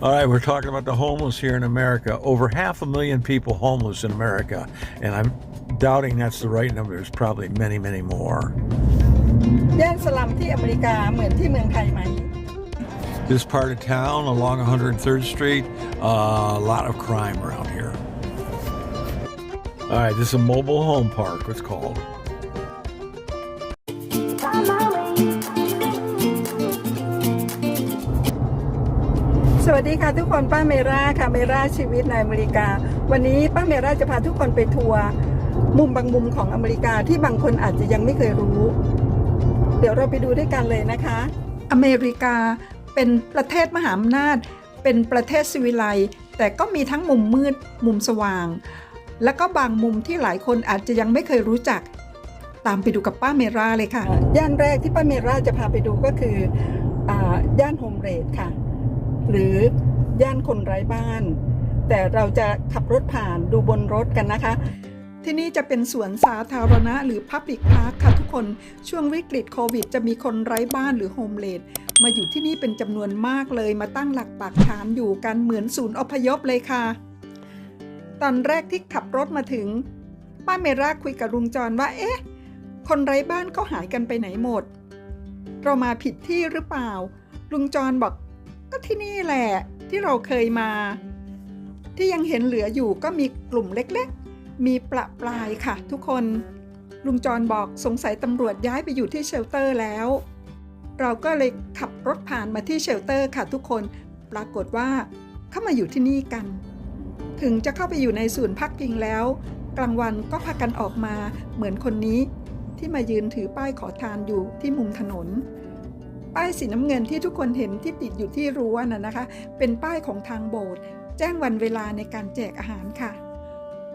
All right, we're talking about the homeless here in America. Over half a million people homeless in America, and I'm doubting that's the right number. There's probably many, many more. This part of town, along 103rd Street, uh, a lot of crime around here. All right, this is a mobile home park, it's called. สวัสดีค่ะทุกคนป้าเมราค่ะเมราชีวิตในอเมริกา วันนี้ป้าเมราจะพาทุกคนไปทัวร์มุมบางมุมของอเมริกาที่บางคนอาจจะยังไม่เคยรู้ เดี๋ยวเราไปดูด้วยกันเลยนะคะ อเมริกาเป็นประเทศมหาอำนาจ เป็นประเทศสิวิไลซ์แต่ก็มีทั้งมุมมืดมุมสว่าง แล้วก็บางมุมที่หลายคนอาจจะยังไม่เคยรู้จัก ตามไปดูกับป้าเมราเลยค่ะ ย่านแรกที่ป้าเมราจะพาไปดูก็คืออาย่านโฮมเรดค่ะ หรือย่านคนไร้บ้าน แต่เราจะขับรถผ่านดูบนรถกันนะคะ ที่นี่จะเป็นสวนสาธารณะหรือ Public Park ค่ะทุกคนช่วงวิกฤตโควิด จะมีคนไร้บ้านหรือโฮมเลดมาอยู่ที่นี่เป็นจำนวนมากเลยมาตั้งหลักปักฐานอยู่กันเหมือนศูนย์อพยพเลยค่ะ ตอนแรกที่ขับรถมาถึง ป้าเมราคุยกับลุงจรว่า เอ๊ะ คนไร้บ้านเขาหายกันไปไหนหมด เรามาผิดที่หรือเปล่า ลุงจรบอก ก็ที่นี่แหละที่เราเคยมา ที่ยังเห็นเหลืออยู่ก็มีกลุ่มเล็กๆ มีประปรายค่ะ ทุกคน ลุงจรบอกสงสัยตำรวจย้ายไปอยู่ที่เชลเตอร์แล้ว เราก็เลยขับรถผ่านมาที่เชลเตอร์ค่ะทุกคน ปรากฏว่าเข้ามาอยู่ที่นี่กัน ถึงจะเข้าไปอยู่ในศูนย์พักพิงแล้ว กลางวันก็พากันออกมาเหมือนคนนี้ที่มายืนถือป้ายขอทานอยู่ที่มุมถนน ป้ายสีน้ำเงินที่ทุกคนเห็นที่ติดอยู่ที่รั้วน่ะนะคะ เป็นป้ายของทางโบสถ์แจ้งวันเวลาในการแจกอาหารค่ะ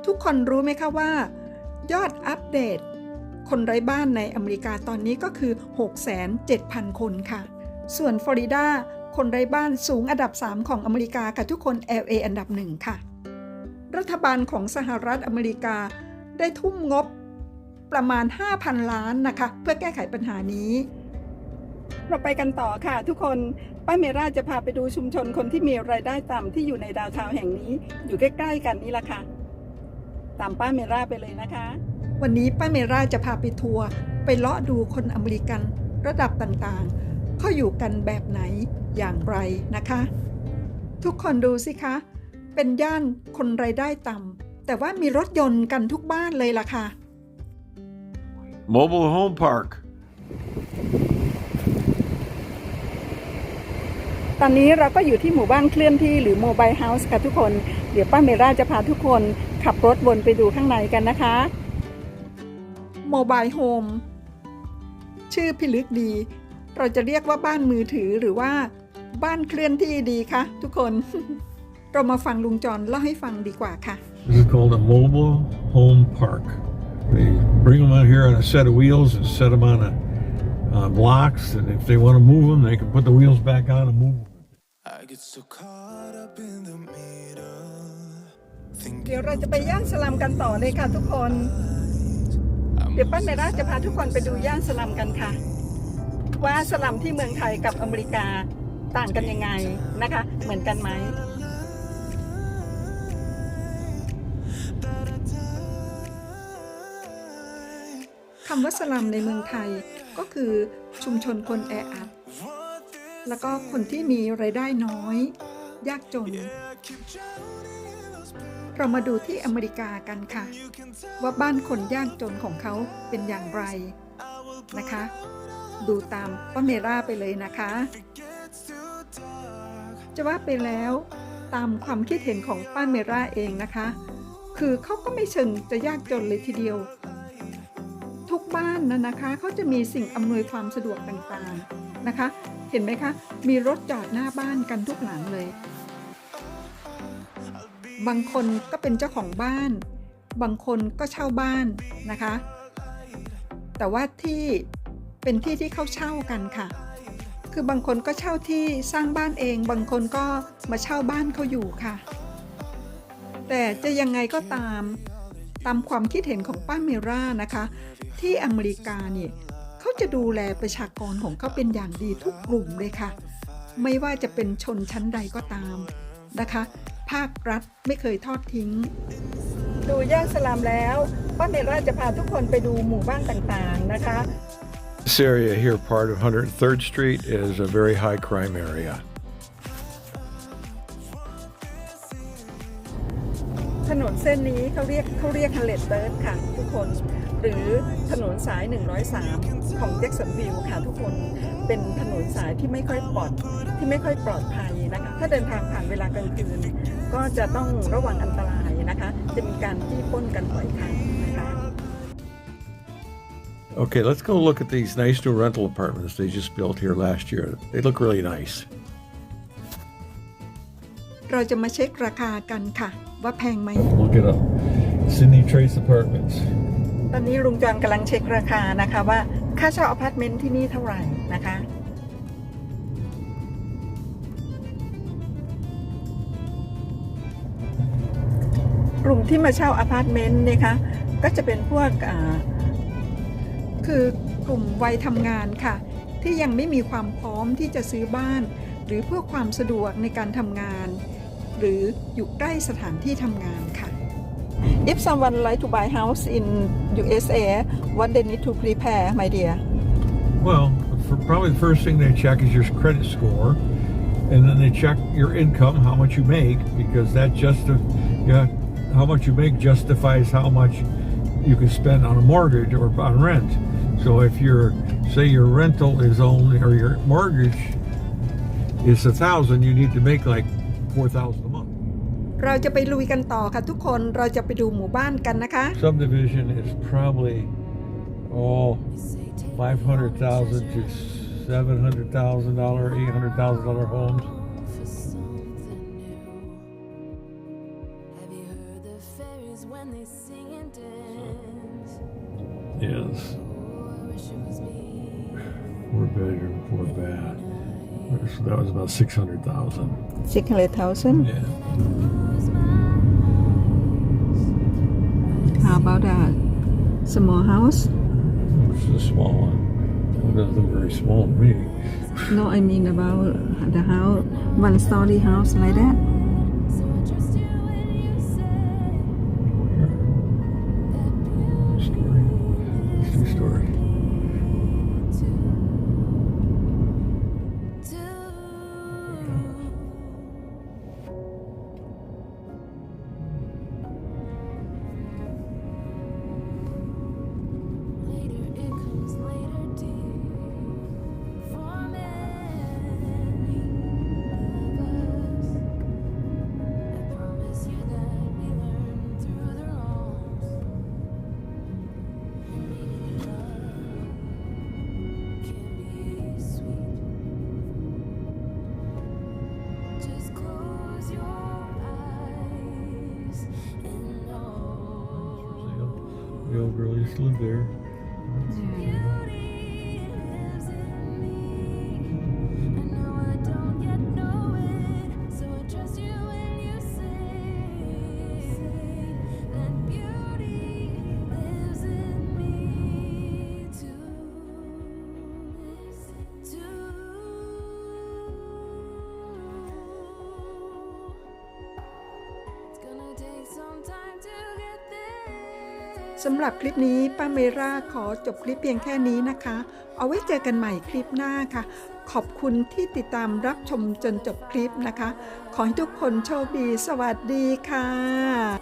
ทุกคนรู้ไหมคะว่า ยอดอัปเดต คนไร้บ้านในอเมริกาตอนนี้ก็คือ 6,700,000 คนค่ะ ส่วนฟลอริดาคนไร้บ้านสูงอันดับ 3 ของอเมริกาค่ะทุกคน LA อันดับหนึ่งค่ะ รัฐบาลของสหรัฐอเมริกาได้ทุ่มงบประมาณ 5,000 ล้านนะคะ เพื่อแก้ไขปัญหานี้ เราไปกันต่อค่ะทุกคนป้าเมราจะพาไปดูชุมชนคนที่มีรายได้ต่ำที่อยู่ในดาวเทาวน์แห่งนี้ อยู่ใกล้ ๆ กันนี่แหละค่ะ ตามป้าเมราไปเลยนะคะ วันนี้ป้าเมราจะพาไปทัวร์ไปเลาะดูคนอเมริกันระดับต่างๆเขาอยู่กันแบบไหนอย่างไรนะคะ ทุกคนดูสิคะ เป็นย่านคนรายได้ต่ำแต่ว่ามีรถยนต์กันทุกบ้านเลยล่ะค่ะ Mobile home park. ตอนนี้เราก็อยู่ที่หมู่บ้านเคลื่อนที่หรือโมบายเฮาส์ค่ะทุกคน เดี๋ยวป้าเมราจะพาทุกคนขับรถวนไปดูข้างในกันนะคะโมบายโฮมชื่อพิลึกดี เราจะเรียกว่าบ้านมือถือหรือว่า บ้านเคลื่อนที่ดีคะทุกคน เรามาฟังลุงจรเล่าให้ฟังดีกว่าค่ะ This is called a mobile home park. They bring them out here on a set of wheels and set them on a, uh, blocks, and if they want to move them, they can put the wheels back on and move them. I get so caught up in the middle. เดี๋ยวเราจะไปย่านสลัมกันต่อเลยค่ะทุกคน เดี๋ยวป้าเมราจะพาทุกคนไปดูย่านสลัมกันค่ะ ว่าสลัมที่เมืองไทยกับอเมริกาต่างกันยังไงนะคะ เหมือนกันไหม คำว่าสลัมในเมืองไทย ก็คือชุมชนคนแออัด แล้วก็คนที่มีไรายได้น้อย ยากจน เรามาดูที่อเมริกากันค่ะ ว่าบ้านคนยากจนของเขาเป็นอย่างไรนะคะ ดูตามป้าเมราไปเลยนะคะ จะว่าไปแล้วตามความคิดเห็นของป้าเมราเองนะคะ คือเขาก็ไม่เชิงจะยากจนเลยทีเดียว กบ้านนะนะคะเขาจะมีสิ่งอำนวยความสะดวกต่างๆนะคะ เห็นไหมคะ มีรถจอดหน้าบ้านกันทุกหลังเลย บางคนก็เป็นเจ้าของบ้าน บางคนก็เช่าบ้านนะคะ แต่ว่าที่เป็นที่ที่เขาเช่ากันค่ะ คือบางคนก็เช่าที่สร้างบ้านเอง บางคนก็มาเช่าบ้านเขาอยู่ค่ะ แต่จะยังไงก็ตาม ตามความคิดเห็นของป้าเมรานะคะ ที่อเมริกาเนี่ยเขาจะดูแลประชากรของเขาเป็นอย่างดีทุกกลุ่มเลยค่ะ ไม่ว่าจะเป็นชนชั้นใดก็ตามนะคะ ภาครัฐไม่เคยทอดทิ้ง ดูย่านสลามแล้วป้าเมราจะพาทุกคนไปดูหมู่บ้านต่างๆนะคะ This area here, part of 103rd Street, is a very high crime area. ถนนเส้นนี้เขาเรียกเขาเรียกฮันเลตเติร์ดค่ะ ทุกคนหรือถนนสาย 103 ของแจ็คสันวิลค่ะทุกคนเป็นถนนสายที่ไม่ค่อยปลอดที่ไม่ค่อยปลอดภัยนะคะถ้าเดินทางผ่านเวลากลางคืน ก็จะต้องระวังอันตรายนะคะ จะมีการจี้ปล้นกันบ่อยครั้งนะคะ Okay, let's go look at these nice new rental apartments they just built here last year. They look really nice. เราจะมาเช็คราคากันค่ะ ว่าแพงไหม Look it up. Sydney Trace Apartments. ตอนนี้ลุงจอนกำลังเช็คราคานะคะว่าค่าเช่าอพาร์ตเมนต์ที่นี่เท่าไหร่นะคะ กลุ่มที่มาเช่าอพาร์ตเมนต์เนี่ยคะก็จะเป็นพวกอ่าคือกลุ่มวัยทำงานค่ะ ที่ยังไม่มีความพร้อมที่จะซื้อบ้าน หรือเพื่อความสะดวกในการทำงาน หรืออยู่ใกล้สถานที่ทำงานค่ะ If someone like to buy house in USA what they need to prepare my dear Well, for probably the first thing they check is your credit score, and then they check your income, how much you make, because that just yeah, how much you make justifies how much you can spend on a mortgage or on rent. So if your say your rental is only or your mortgage is a thousand, you need to make like four thousand a month. เราจะไปลุยกันต่อค่ะทุกคนเราจะไปดูหมู่บ้านกันนะคะ Subdivision is probably oh. five hundred thousand to seven hundred thousand dollar, eight hundred thousand dollar homes. for something new. Have you heard the fairies when they sing and dance? Yes, Oh, I wish it was me. four bedroom, four bath. So that was about six hundred thousand. 600,000 Yeah. About a small house It's a small one. It doesn't look very small to me. No I mean about the house one story house like that they still live there. สำหรับคลิปนี้ป้าเมราขอจบคลิปเพียงแค่นี้นะคะ เอาไว้เจอกันใหม่คลิปหน้าค่ะ ขอบคุณที่ติดตามรับชมจนจบคลิปนะคะ ขอให้ทุกคนโชคดี สวัสดีค่ะ